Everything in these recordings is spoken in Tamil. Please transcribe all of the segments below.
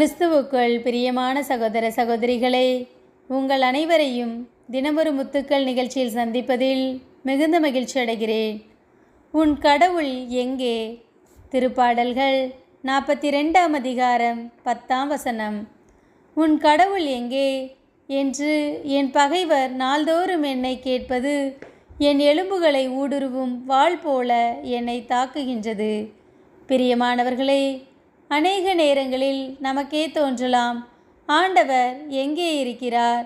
கிறிஸ்துவுக்குள் பிரியமான சகோதர சகோதரிகளே உங்கள் அனைவரையும் தினமொரு முத்துக்கள் நிகழ்ச்சியில் சந்திப்பதில் மிகுந்த மகிழ்ச்சி அடைகிறேன். உன் கடவுள் எங்கே? திருப்பாடல்கள் நாற்பத்தி ரெண்டாம் அதிகாரம் பத்தாம் வசனம். உன் கடவுள் எங்கே? என்று என் பகைவர் நாள்தோறும் என்னை கேட்பது என் எலும்புகளை ஊடுருவும் வாள் போல என்னை தாக்குகின்றது. பிரியமானவர்களே அநேக நேரங்களில் நமக்கே தோன்றலாம். ஆண்டவர் எங்கே இருக்கிறார்?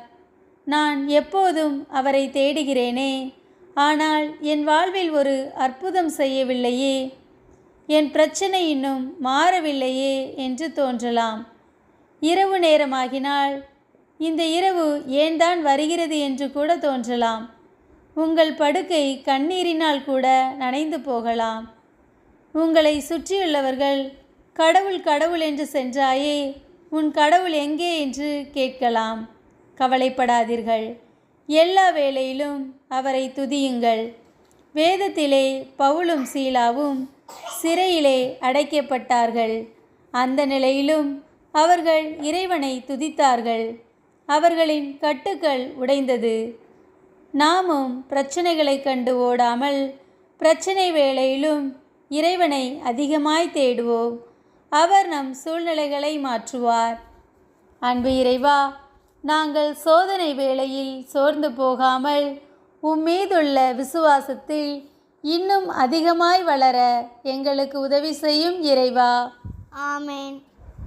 நான் எப்போதும் அவரை தேடுகிறேனே. ஆனால் என் வாழ்வில் ஒரு அற்புதம் செய்யவில்லையே. என் பிரச்சனை இன்னும் மாறவில்லையே என்று தோன்றலாம். இரவு நேரமாகினால் இந்த இரவு ஏன் தான் வருகிறது என்று கூட தோன்றலாம். உங்கள் படுக்கை கண்ணீரினால் கூட நனைந்து போகலாம். உங்களை சுற்றியுள்ளவர்கள் கடவுள் கடவுள் என்று சென்றாயே உன் கடவுள் எங்கே என்று கேட்கலாம். கவலைப்படாதீர்கள். எல்லா வேளையிலும் அவரை துதியுங்கள். வேதத்திலே பவுலும் சீலாவும் சிறையிலே அடைக்கப்பட்டார்கள். அந்த நிலையிலும் அவர்கள் இறைவனை துதித்தார்கள். அவர்களின் கட்டுக்கள் உடைந்தது. நாமும் பிரச்சனைகளை கண்டு ஓடாமல் பிரச்சனை வேளையிலும் இறைவனை அதிகமாய் தேடுவோம். அவர் நம் சூழ்நிலைகளை மாற்றுவார். அன்பு இறைவா நாங்கள் சோதனை வேளையில் சோர்ந்து போகாமல் உம்மீதுள்ள விசுவாசத்தில் இன்னும் அதிகமாய் வளர எங்களுக்கு உதவி செய்யும் இறைவா. ஆமேன்.